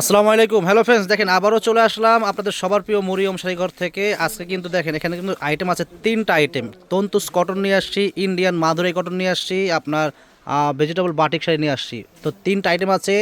আসসালামু আলাইকুম। Hello friends দেখেন আবারও চলে আসলাম আপনাদের সবার প্রিয় মরিয়ম শাড়িঘর থেকে। আজকে কিন্তু দেখেন, এখানে কিন্তু আইটেম আছে তিনটা আইটেম তন্তুস কটন নিয়ে আসছি ইন্ডিয়ান মাদুরাই কটন নিয়ে আসছি, আপনার ভেজিটেবল বাটিক শাড়ি নিয়ে আসছি। তো তিনটা আইটেম আছে।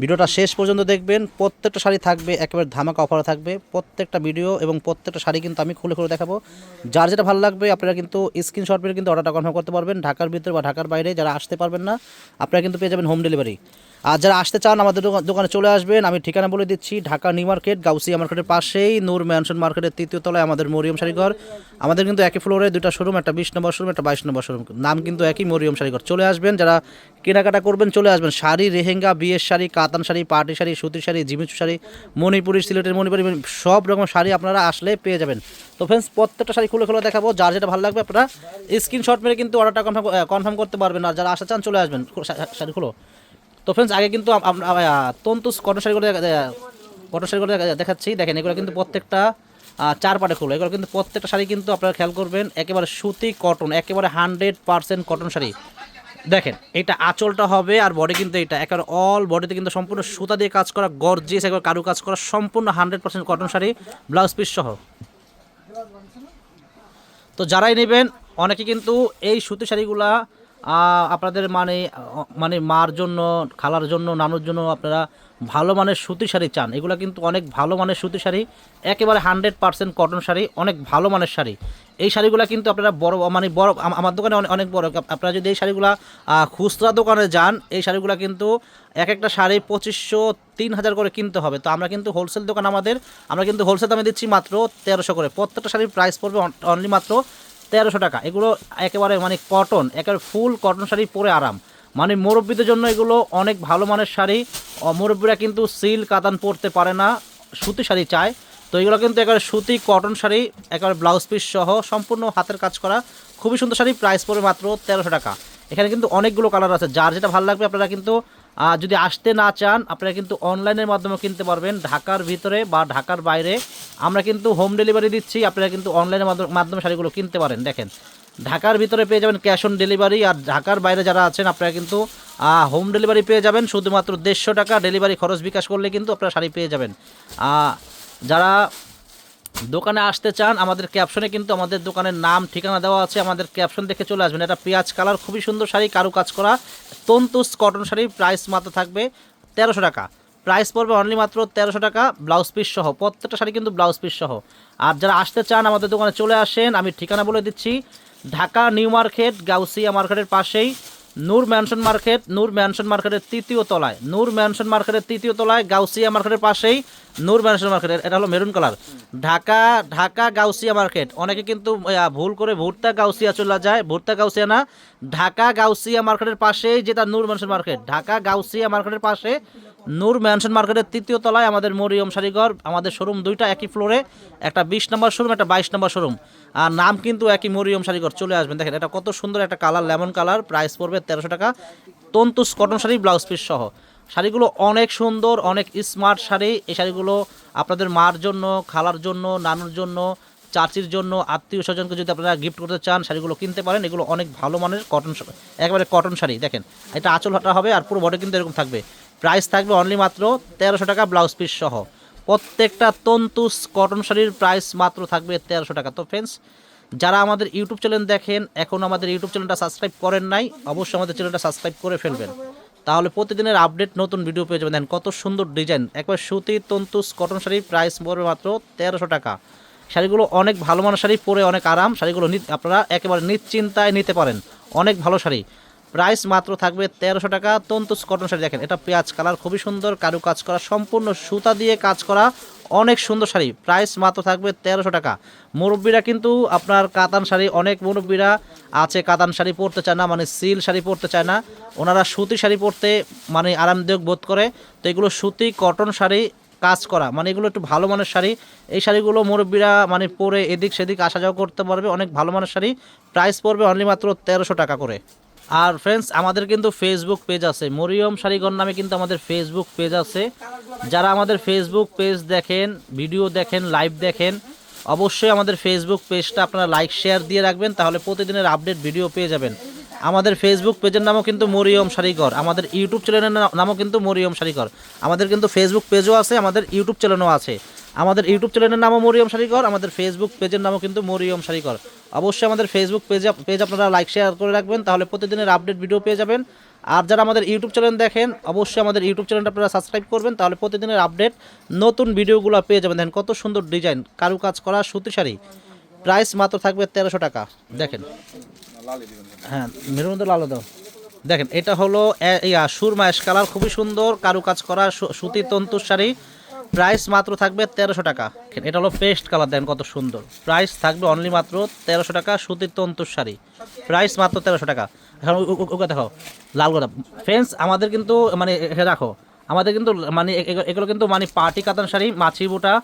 ভিডিওটা শেষ পর্যন্ত দেখবেন। প্রত্যেকটা শাড়ি থাকবে, একেবারে ধামাকা অফারে থাকবে। প্রত্যেকটা ভিডিও এবং প্রত্যেকটা শাড়ি কিন্তু আমি খুলে খুলে দেখাবো। যার যেটা ভালো লাগবে, আপনারা কিন্তু স্ক্রিনশট মেরে কিন্তু অর্ডারটা কনফার্ম করতে পারবেন। ঢাকার ভিতরে বা ঢাকার বাইরে যারা আসতে পারবেন না, আপনারা কিন্তু পেয়ে যাবেন হোম ডেলিভারি আর যারা আসতে চান, আমাদের দোকান- দোকানে চলে আসবেন, আমি ঠিকানা বলে দিচ্ছি, ঢাকা নিউ মার্কেট, গাউসিয়া মার্কেটের পাশেই, নূর ম্যানশন মার্কেটের তৃতীয় তলায় আমাদের মরিয়ম শাড়িঘর আমাদের কিন্তু একই ফ্লোরে দুটা শোরুম একটা বিশ নম্বর শোরুম একটা বাইশ নম্বর শোরুম নাম কিন্তু একই মরিয়ম শাড়িঘর চলে আসবেন, যারা কেনাকাটা করবেন, চলে আসবেন। শাড়ি, রেহেঙ্গা, বিয়ের শাড়ি কাতান শাড়ি পাটি শাড়ি সুতির শাড়ি, জিমিচু শাড়ি, মণিপুরি, সিলেটের মণিপুরি সব রকম শাড়ি আপনারা আসলে পেয়ে যাবেন। তো ফ্রেন্ডস প্রত্যেকটা শাড়ি খুলে খুলে দেখাবো। যার যেটা ভালো লাগবে আপনারা স্ক্রিনশট মেরে কিন্তু অর্ডারটা কনফার্ম কনফার্ম করতে পারবেন। আর যারা আসতে চান, চলে আসবেন। শাড়ি খুলো। তো ফ্রেন্ডস আগে কিন্তু আম- কটন শাড়িগুলো কটন শাড়িগুলো দেখা- দেখাচ্ছি। দেখেন, এগুলো কিন্তু প্রত্যেকটা চার পাটে খুলো। এগুলো কিন্তু প্রত্যেকটা শাড়ি কিন্তু আপনারা খেয়াল করবেন, একেবারে সুতি কটন একেবারে হান্ড্রেড পার্সেন্ট কটন শাড়ি। দেখেন, এটা আঁচলটা হবে আর বডি কিন্তু এটা। একেবারে অল বডিতে কিন্তু সম্পূর্ণ সুতা দিয়ে কাজ করা গর্জিয়াস একবার কারু কাজ করা, সম্পূর্ণ hundred percent cotton sari blouse piece সহ। তো যারাই নেবেন, অনেকে কিন্তু এই সুতি শাড়িগুলা আপনাদের মানে মানে মার জন্য, খালার জন্য, নানুর জন্য আপনারা ভালো মানের সুতি শাড়ি চান। এগুলো কিন্তু অনেক ভালো মানের সুতি শাড়ি, একেবারে হান্ড্রেড পার্সেন্ট কটন শাড়ি, অনেক ভালো মানের শাড়ি। এই শাড়িগুলো কিন্তু আপনারা বড় মানে বড় আমার দোকানে অনেক- বড়। আপনারা যদি এই শাড়িগুলো খুচরা দোকানে যান, এই শাড়িগুলো কিন্তু এক একটা শাড়ি পঁচিশশো, তিন হাজার করে কিনতে হবে। তো আমরা কিন্তু হোলসেল দোকান আমাদের, আমরা কিন্তু হোলসেল দামে দিচ্ছি মাত্র তেরোশো করে। প্রত্যেকটা শাড়ির প্রাইস পড়বে অনলি মাত্র তেরোশো টাকা। এগুলো একেবারে মানে কটন একেবারে ফুল কটন শাড়ি পরে আরাম। মানে মুরব্বীদের জন্য এগুলো অনেক ভালো মানের শাড়ি। মুরব্বীরা কিন্তু সিল কাতান পরতে পারে না, সুতি শাড়ি চায়। তো এগুলো কিন্তু একেবারে সুতি কটন শাড়ি, একেবারে ব্লাউজ পিস সহ সম্পূর্ণ হাতের কাজ করা। খুবই সুন্দর শাড়ি প্রাইস পড়বে মাত্র তেরোশো টাকা। এখানে কিন্তু অনেকগুলো কালার আছে। যার যেটা ভালো লাগবে আপনারা কিন্তু যদি আসতে না চান, আপনারা কিন্তু অনলাইনের মাধ্যমে কিনতে পারবেন। ঢাকার ভিতরে বা ঢাকার বাইরে আমরা কিন্তু হোম ডেলিভারি দিচ্ছি। আপনারা কিন্তু অনলাইনের মাধ্য- মাধ্যমে শাড়িগুলো কিনতে পারেন। দেখেন, ঢাকার ভিতরে পেয়ে যাবেন ক্যাশ অন ডেলিভারি আর ঢাকার বাইরে যারা আছেন, আপনারা কিন্তু হোম ডেলিভারি পেয়ে যাবেন। শুধুমাত্র দেড়শো টাকা ডেলিভারি খরচ বিকাশ করলে কিন্তু আপনারা শাড়ি পেয়ে যাবেন। যারা দোকানে আসতে চান, আমাদের ক্যাপশনে কিন্তু আমাদের দোকানের নাম, ঠিকানা দেওয়া আছে, আমাদের ক্যাপশন দেখে চলে আসবেন। এটা পেঁয়াজ কালার, খুবই সুন্দর শাড়ি কারু কাজ করা, তন্তুস কটন শাড়ি প্রাইস মাত্র থাকবে তেরোশো টাকা। প্রাইস পড়বে অনলি মাত্র তেরোশো টাকা ব্লাউজ পিস সহ, প্রত্যেকটা শাড়ি কিন্তু ব্লাউজ পিস সহ। আর যারা আসতে চান, আমাদের দোকানে চলে আসেন, আমি ঠিকানা বলে দিচ্ছি, ঢাকা নিউ মার্কেট, গাউসিয়া মার্কেটের পাশেই। Noor mansion market, Noor mansion মার্কেটের তৃতীয় তলায়, নূর ম্যানশন মার্কেটের তৃতীয় তলায়, গাউসিয়া মার্কেটের পাশেই নূর ম্যানশন মার্কেটের, এটা হলো maroon colour. Dhaka Dhaka Gausia market, অনেকে কিন্তু ভুল করে ভুট্টা গাউসিয়া চলে যায়, ভুট্টা গাউসিয়া না, ঢাকা গাউসিয়া মার্কেটের পাশেই যেটা নূর ম্যানশন মার্কেট, ঢাকা গাউসিয়া মার্কেটের পাশে নূর ম্যানশন মার্কেটের তৃতীয় তলায় আমাদের মরিয়ম শাড়িঘর আমাদের শোরুম দুইটা, একই ফ্লোরে, একটা বিশ নম্বর শোরুম, একটা বাইশ নম্বর শোরুম। আর নাম কিন্তু একই মরিয়ম শাড়িঘর চলে আসবেন। দেখেন, এটা কত সুন্দর একটা কালার, লেমন কালার, প্রাইস পড়বে তেরোশো টাকা। তন্তুস কটন শাড়ি, ব্লাউজ পিস সহ। শাড়িগুলো অনেক সুন্দর, অনেক স্মার্ট শাড়ি। এই শাড়িগুলো আপনাদের মার জন্য, খালার জন্য, নানুর জন্য, চাচির জন্য, আত্মীয় স্বজনকে যদি আপনারা গিফট করতে চান, শাড়িগুলো কিনতে পারেন। এগুলো অনেক ভালো মানের কটন একেবারে কটন শাড়ি। দেখেন, এটা আঁচলটা হবে আর পুরো বডি কিন্তু এরকম থাকবে। প্রাইস থাকবে অনলি মাত্র তেরোশো টাকা ব্লাউজ পিস সহ। প্রত্যেকটা তন্তুস কটন শাড়ির প্রাইস মাত্র থাকবে তেরোশো টাকা। তো ফ্রেন্ডস যারা আমাদের ইউটিউব চ্যানেল দেখেন, এখন আমাদের ইউটিউব চ্যানেলটা সাবস্ক্রাইব করেন নাই, অবশ্যই আমাদের চ্যানেলটা সাবস্ক্রাইব করে ফেলবেন। তাহলে প্রতিদিনের আপডেট নতুন ভিডিও পেয়ে যাবেন। কত সুন্দর ডিজাইন একবার সুতি, তন্তুস কটন শাড়ির প্রাইস পড়বে মাত্র তেরোশো টাকা। শাড়িগুলো অনেক ভালো মানের শাড়ি, পরে অনেক আরাম। শাড়িগুলো আপনারা একেবারে নিশ্চিন্তায় নিতে পারেন। অনেক ভালো শাড়ি। প্রাইস মাত্র থাকবে তেরোশো টাকা। তন্তুস কটন শাড়ি দেখেন, এটা পেঁয়াজ কালার, খুবই সুন্দর কারু কাজ করা, সম্পূর্ণ সুতা দিয়ে কাজ করা অনেক সুন্দর শাড়ি। প্রাইস মাত্র থাকবে তেরোশো টাকা। মুরব্বীরা কিন্তু আপনার কাতান শাড়ি, অনেক মুরব্বীরা আছে কাতান শাড়ি পরতে চায় না মানে সিল শাড়ি পরতে চায় না। ওনারা সুতি শাড়ি পরতে মানে আরামদায়ক বোধ করে। তো এগুলো সুতি কটন শাড়ি কাজ করা মানে এগুলো একটু ভালো মানের শাড়ি। এই শাড়িগুলো মুরব্বীরা মানে পরে এদিক সেদিক আসা যাওয়া করতে পারবে, অনেক ভালো মানের শাড়ি। প্রাইস পড়বে অনলি মাত্র তেরোশো টাকা করে। আর ফ্রেন্ডস আমাদের কিন্তু ফেসবুক পেজ আছে। মরিয়ম শাড়িগর নামে কিন্তু আমাদের ফেসবুক পেজ আছে। যারা আমাদের ফেসবুক পেজ দেখেন ভিডিও দেখেন লাইভ দেখেন, অবশ্যই আমাদের ফেসবুক পেজটা আপনারা লাইক শেয়ার দিয়ে রাখবেন, তাহলে প্রতিদিনের আপডেট ভিডিও পেয়ে যাবেন। আমাদের ফেসবুক পেজের নামও কিন্তু মরিয়ম শাড়িঘর আমাদের ইউটিউব চ্যানেলের নামও কিন্তু মরিয়ম শাড়িঘর আমাদের কিন্তু ফেসবুক পেজও আছে, আমাদের ইউটিউব চ্যানেলও আছে। আমাদের ইউটিউব চ্যানেলের নামও মরিয়ম শাড়িঘর আমাদের ফেসবুক পেজের নামও কিন্তু মরিয়ম শাড়িঘর অবশ্যই আমাদের ফেসবুক পেজে পেজ আপনারা লাইক শেয়ার করে রাখবেন, তাহলে প্রতিদিনের আপডেট ভিডিও পেয়ে যাবেন। আর যারা আমাদের ইউটিউব চ্যানেল দেখেন, অবশ্যই আমাদের ইউটিউব চ্যানেলটা আপনারা সাবস্ক্রাইব করবেন, তাহলে প্রতিদিনের আপডেট নতুন ভিডিওগুলো পেয়ে যাবেন। দেখেন কত সুন্দর ডিজাইন কারুকাজ করা সুতি শাড়ি। প্রাইস মাত্র থাকবে তেরোশো টাকা। দেখেন। হ্যাঁ মেরুন মধ্যে লাল দাও। দেখেন, এটা হলো সুরমাইশ কালার, খুবই সুন্দর কারুকাজ করা সুতি তন্তুর শাড়ি। প্রাইস মাত্র থাকবে তেরোশো টাকা। এটা হলো পেস্ট কালার দেন কত সুন্দর। প্রাইস থাকবে অনলি মাত্র তেরোশো টাকা, সুতির তন্তুর শাড়ি। প্রাইস মাত্র তেরোশো টাকা। এখন ওকে দেখো লাল গোলাপ ফ্রেন্ডস আমাদের কিন্তু মানে রাখো, আমাদের কিন্তু মানে এগুলো কিন্তু মানে পার্টি কাতান শাড়ি, মাছি বুটা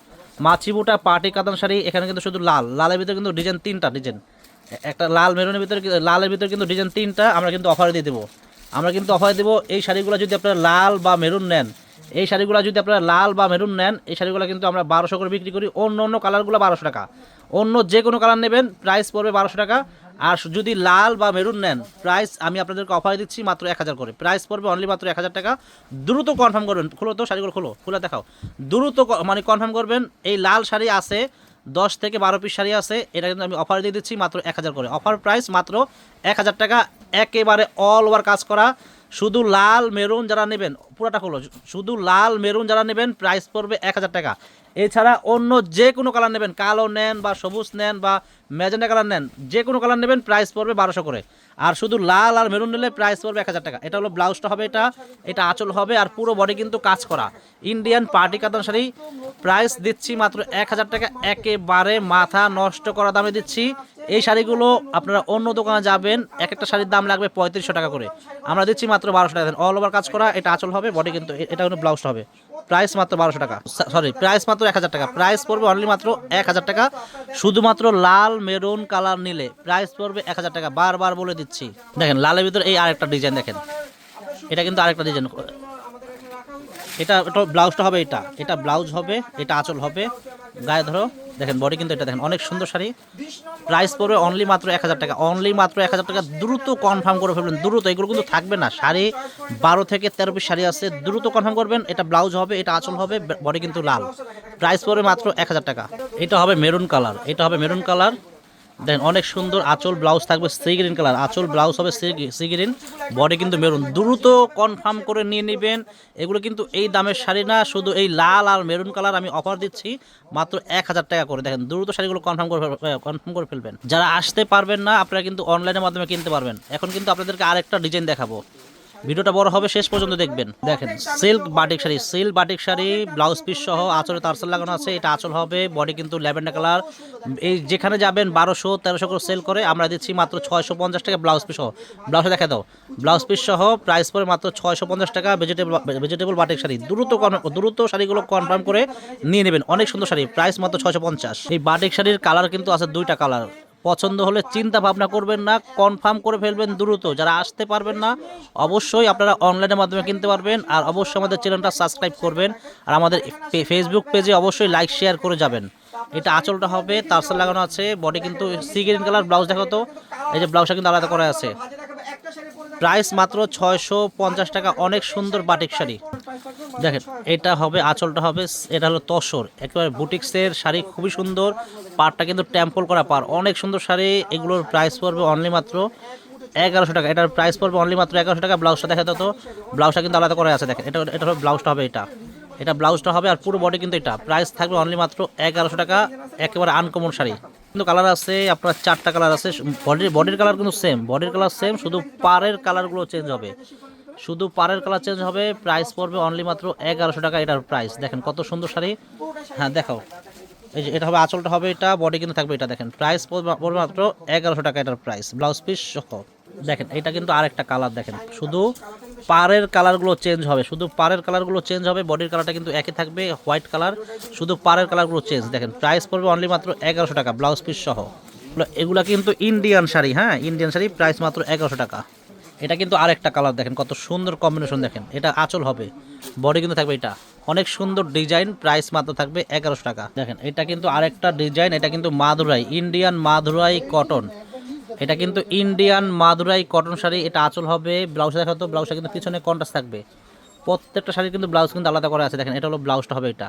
মাছি বুটা, পার্টি কাতান শাড়ি, এখানে কিন্তু শুধু লাল। লালের ভিতরে কিন্তু ডিজাইন তিনটা ডিজাইন একটা লাল মেরুনের ভিতরে, লালের ভিতরে কিন্তু ডিজাইন তিনটা, আমরা কিন্তু অফার দিয়ে দেবো। আমরা কিন্তু অফার দেবো, এই শাড়িগুলো যদি আপনারা লাল বা মেরুন নেন এই শাড়িগুলো যদি আপনারা লাল বা মেরুন নেন, এই শাড়িগুলো কিন্তু আমরা বারোশো করে বিক্রি করি। অন্য অন্য কালারগুলো বারোশো টাকা। অন্য যে কোনো কালার নেবেন প্রাইস পড়বে বারোশো টাকা। আর যদি লাল বা মেরুন নেন প্রাইস আমি আপনাদেরকে অফার দিচ্ছি মাত্র এক হাজার করে। প্রাইস পড়বে অনলি মাত্র এক হাজার টাকা। দ্রুত কনফার্ম করবেন। খুলো তো শাড়িগুলো, খুলো। খুলে দেখাও। দ্রুত মানে কনফার্ম করবেন, এই লাল শাড়ি আছে, দশ থেকে বারো পিস শাড়ি আছে, এটা কিন্তু আমি অফার দিয়ে দিচ্ছি মাত্র এক হাজার করে। অফার প্রাইস মাত্র এক হাজার টাকা। একেবারে অল ওভার কাজ করা। শুধু লাল মেরুন যারা নেবেন, পুরোটা হলো শুধু লাল মেরুন যারা নেবেন প্রাইস পড়বে এক হাজার টাকা। এছাড়া অন্য যে কোনো কালার নেবেন, কালো নেন বা সবুজ নেন বা ম্যাজেন্ডা কালার নেন, যে কোনো কালার নেবেন প্রাইস পড়বে বারোশো করে। আর শুধু লাল আর মেরুন নিলে প্রাইস পড়বে এক হাজার টাকা। এটা হলো ব্লাউজটা হবে এটা এটা আঁচল হবে আর পুরো বডি কিন্তু কাজ করা। ইন্ডিয়ান পার্টি কাতান শাড়ি প্রাইস দিচ্ছি মাত্র এক হাজার টাকা, একেবারে মাথা নষ্ট করা দামে দিচ্ছি। এই শাড়িগুলো আপনারা অন্য দোকানে যাবেন এক একটা শাড়ির দাম লাগবে পঁয়ত্রিশশো টাকা করে। আমরা দিচ্ছি মাত্র বারোশো টাকা। অল ওভার কাজ করা, এটা আচল হবে বডি কিন্তু এটা কিন্তু ব্লাউজ হবে। প্রাইস মাত্র বারোশো টাকা। সরি প্রাইস মাত্র এক হাজার টাকা। প্রাইস পড়বে অনলি মাত্র এক হাজার টাকা। শুধুমাত্র লাল মেরুন কালার নিলে প্রাইস পড়বে এক হাজার টাকা। বারবার বলে দিচ্ছি। দেখেন, লালের ভিতরে এই আরেকটা ডিজাইন দেখেন। এটা কিন্তু আরেকটা ডিজাইন এটা ব্লাউজটা হবে এটা। এটা ব্লাউজ হবে, এটা আঁচল হবে। গায়ে ধরো। দেখেন বডি কিন্তু এটা দেখেন, অনেক সুন্দর শাড়ি। প্রাইস পড়বে অনলি মাত্র এক হাজার টাকা। অনলি মাত্র এক হাজার টাকা। দ্রুত কনফার্ম করে ফেলবেন। দ্রুত, এগুলো কিন্তু থাকবে না। শাড়ি বারো থেকে তেরো পিস শাড়ি আছে। দ্রুত কনফার্ম করবেন। এটা ব্লাউজ হবে, এটা আঁচল হবে বডি কিন্তু লাল। প্রাইস পড়বে মাত্র এক হাজার টাকা। এটা হবে মেরুন কালার এটা হবে মেরুন কালার দেখেন অনেক সুন্দর আঁচল ব্লাউজ থাকবে সি গ্রিন কালার আঁচল ব্লাউজ হবে সি গ্রিন বডি কিন্তু মেরুন দ্রুত কনফার্ম করে নিয়ে নেবেন। এগুলো কিন্তু এই দামের শাড়ি না, শুধু এই লাল আর মেরুন কালার আমি অফার দিচ্ছি, মাত্র এক হাজার টাকা করে। দেখেন, দ্রুত শাড়িগুলো কনফার্ম করে কনফার্ম করে ফেলবেন। যারা আসতে পারবেন না, আপনারা কিন্তু অনলাইনের মাধ্যমে কিনতে পারবেন। এখন কিন্তু আপনাদেরকে আরেকটা ডিজাইন দেখাবো। ভিডিওটা বড় হবে, শেষ পর্যন্ত দেখবেন। দেখেন, silk batik sari, silk batik sari, blouse piece সহ আঁচলে তারসেল লাগানো আছে, এটা আঁচল হবে বডি কিন্তু ল্যাভেন্ডার কালার এই যেখানে যাবেন বারোশো, তেরোশো করে সেল করে, আমরা দিচ্ছি মাত্র ছয়শো পঞ্চাশ টাকা ব্লাউজ পিস সহ। ব্লাউজে দেখা দাও। ব্লাউজ পিস সহ প্রাইস পরে মাত্র ছয়শো পঞ্চাশ টাকা ভেজিটেবল ভেজিটেবল বাটিক শাড়ি। দ্রুত দ্রুত শাড়িগুলো কনফার্ম করে নিয়ে নেবেন। অনেক সুন্দর শাড়ি প্রাইস মাত্র ছয়শো পঞ্চাশ। এই বাটিক শাড়ির কালার কিন্তু আছে দুইটা কালার পছন্দ হলে চিন্তা ভাবনা করবেন না কনফার্ম করে ফেলবেন দ্রুত। যারা আসতে পারবেন না, অবশ্যই আপনারা অনলাইনের মাধ্যমে কিনতে পারবেন, আর অবশ্যই আমাদের চ্যানেলটা সাবস্ক্রাইব করবেন, আর আমাদের ফেসবুক পেজে অবশ্যই লাইক শেয়ার করে যাবেন। এটা আঁচলটা হবে তারসেল লাগানো আছে বডি কিন্তু সি গ্রিন কালার ব্লাউজ দেখো তো, এই যে ব্লাউজটা কিন্তু আলাদা করা আছে। প্রাইস মাত্র ছয়শো পঞ্চাশ টাকা। অনেক সুন্দর বাটিক শাড়ি। দেখেন, এটা হবে, আঁচলটা হবে, এটা হলো তসর। একেবারে বুটিক্সের শাড়ি, খুবই সুন্দর। পাড়টা কিন্তু টেম্পল করা পার অনেক সুন্দর শাড়ি, এগুলোর প্রাইস পড়বে অনলি মাত্র এগারোশো টাকা। এটার প্রাইস পড়বে অনলি মাত্র এগারোশো টাকা। ব্লাউজটা দেখা তো, ব্লাউজটা কিন্তু আলাদা করা আছে, দেখেন। এটা এটা হবে ব্লাউজটা হবে এটা। এটা ব্লাউজটা হবে আর পুরো বডি কিন্তু এটা। প্রাইস থাকবে অনলি মাত্র এগারোশো টাকা। একেবারে আনকমন শাড়ি। কিন্তু কালার আছে, আপনার চারটা কালার আছে বডির বডির কালার কিন্তু সেম বডির কালার সেম শুধু পাড়ের কালারগুলো চেঞ্জ হবে। শুধু পাড়ের কালার চেঞ্জ হবে প্রাইস পড়বে অনলি মাত্র এগারোশো টাকা এটার প্রাইস দেখেন কত সুন্দর শাড়ি। হ্যাঁ দেখাও। এই যে, এটা হবে, আঁচলটা হবে এটা বডি কিন্তু থাকবে এটা, দেখেন। প্রাইস পড়বে মাত্র এগারোশো টাকা এটার প্রাইস ব্লাউজ পিস সহ। দেখেন, এটা কিন্তু আরেকটা কালার দেখেন। শুধু পাড়ের কালারগুলো চেঞ্জ হবে। শুধু পাড়ের কালারগুলো চেঞ্জ হবে, বডির কালারটা কিন্তু একই থাকবে, হোয়াইট কালার। শুধু পাড়ের কালারগুলো চেঞ্জ। দেখেন প্রাইস পড়বে অনলি মাত্র এগারোশো টাকা ব্লাউজ পিস সহ। এগুলো- এগুলা কিন্তু ইন্ডিয়ান শাড়ি হ্যাঁ? ইন্ডিয়ান শাড়ি প্রাইস মাত্র এগারোশো টাকা। এটা কিন্তু আরেকটা কালার দেখেন, কত সুন্দর কম্বিনেশন দেখেন। এটা আচল হবে। বডি কিন্তু থাকবে এটা। অনেক সুন্দর ডিজাইন প্রাইস মাত্র থাকবে এগারোশো টাকা। দেখেন, এটা কিন্তু আরেকটা ডিজাইন এটা কিন্তু মাদুরাই ইন্ডিয়ান মাদুরাই কটন এটা কিন্তু ইন্ডিয়ান মাদুরাই কটন শাড়ি, এটা আঁচল হবে ব্লাউজ দেখা তো ব্লাউজটা কিন্তু পিছনে কন্ট্রাস্ট থাকবে। প্রত্যেকটা শাড়ি কিন্তু ব্লাউজ কিন্তু আলাদা করা আছে, দেখেন, এটা হলো ব্লাউজটা হবে এটা।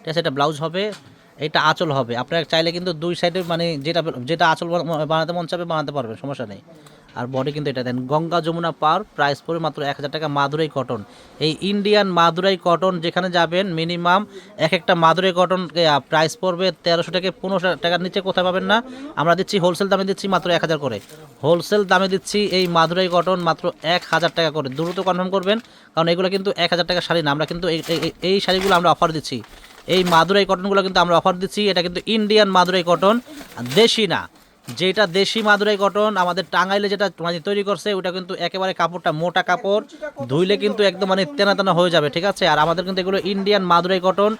ঠিক আছে, এটা ব্লাউজ হবে, এটা আঁচল হবে। আপনার চাইলে কিন্তু দুই সাইডে মানে যেটা যেটা আঁচল বানাতে মন চাবে বানাতে পারবেন, সমস্যা নেই। আর বডি কিন্তু এটা। দেন গঙ্গা যমুনা পার প্রাইস পড়ে মাত্র এক হাজার টাকা মাদুরাই কটন এই ইন্ডিয়ান মাদুরাই কটন যেখানে যাবেন মিনিমাম এক একটা মাদুরাই কটন প্রাইস পড়বে তেরোশো থেকে পনেরোশো টাকার নিচে কোথায় পাবেন না। আমরা দিচ্ছি হোলসেল দামে দিচ্ছি মাত্র এক হাজার করে। হোলসেল দামে দিচ্ছি এই মাদুরাই কটন মাত্র এক হাজার টাকা করে। দ্রুত কনফার্ম করবেন, কারণ এগুলো কিন্তু এক হাজার টাকা শাড়ি না। আমরা কিন্তু এই শাড়িগুলো আমরা অফার দিচ্ছি। এই মাদুরাই কটনগুলো কিন্তু আমরা অফার দিচ্ছি। এটা কিন্তু ইন্ডিয়ান মাদুরাই কটন দেশি না। যেটা দেশি মাদুরাই কটন, আমাদের টাঙ্গাইলে যেটা মানে তৈরি করছে, ওটা কিন্তু একেবারে কাপড়টা মোটা কাপড়, ধুইলে কিন্তু একদম মানে তেনা তেনা হয়ে যাবে, ঠিক আছে? আর আমাদের কিন্তু এগুলো ইন্ডিয়ান মাদুরাই কটন,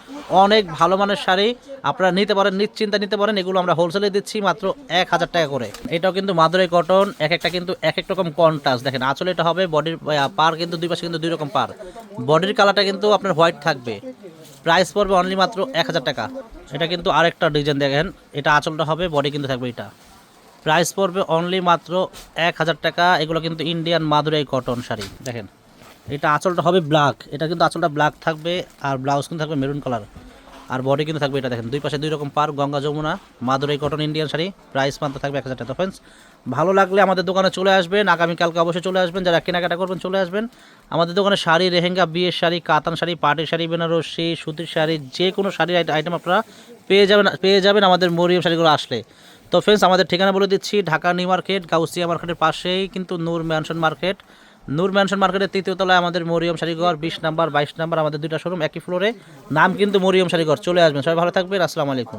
অনেক ভালো মানের শাড়ি, আপনারা নিতে পারেন, নিশ্চিন্তা নিতে পারেন, এগুলো আমরা হোলসেলে দিচ্ছি মাত্র এক হাজার টাকা করে। এটাও কিন্তু মাদুরাই কটন, এক একটা কিন্তু এক এক রকম কন্ট্রাস্ট দেখেন আসলে এটা হবে বডির পার কিন্তু দুই পাশে কিন্তু দুই রকম পার। বডির কালারটা কিন্তু আপনার হোয়াইট থাকবে প্রাইস পড়বে অনলি মাত্র এক হাজার টাকা। এটা কিন্তু আরেকটা ডিজাইন দেখেন, এটা আঁচলটা হবে বডি কিন্তু থাকবে এটা। প্রাইস পড়বে অনলি মাত্র এক হাজার টাকা। এগুলো কিন্তু ইন্ডিয়ান মাদুরাই কটন শাড়ি। দেখেন, এটা আঁচলটা হবে ব্ল্যাক এটা কিন্তু আঁচলটা ব্ল্যাক থাকবে, আর ব্লাউজ কিন্তু থাকবে মেরুন কালার আর বডি কিন্তু থাকবে এটা দেখেন, দুই পাশে দুই রকম পার Ganga Jamuna Madurai cotton Indian sari. Price মাত্র থাকবে এক হাজার টাকা। ফ্রেন্ডস ভালো লাগলে আমাদের দোকানে চলে আসবেন। আগামীকালকে অবশ্যই চলে আসবেন। যারা কেনাকাটা করবেন, চলে আসবেন। আমাদের দোকানে শাড়ি রেহেঙ্গা বিয়ের শাড়ি, কাতান শাড়ি, পাটের শাড়ি, বেনারসি, সুতির শাড়ি, যে কোনো শাড়ির আইটেম আপনারা পেয়ে যাবেন পেয়ে যাবেন আমাদের মরিয়ম শাড়িগুলো আসলে। তো ফ্রেন্ডস আমাদের ঠিকানা বলে দিচ্ছি, ঢাকা নিউ মার্কেট, গাউসিয়া মার্কেটের পাশেই কিন্তু Noor mansion market. Noor mansion মার্কেটের তৃতীয় তলায় আমাদের মরিয়ম শাড়িঘর, বিশ নাম্বার, বাইশ নাম্বার, আমাদের দুইটা শোরুম একই ফ্লোরে নাম কিন্তু মরিয়ম শাড়িঘর, চলে আসবেন, সবাই ভালো থাকবেন, আসসালামু আলাইকুম।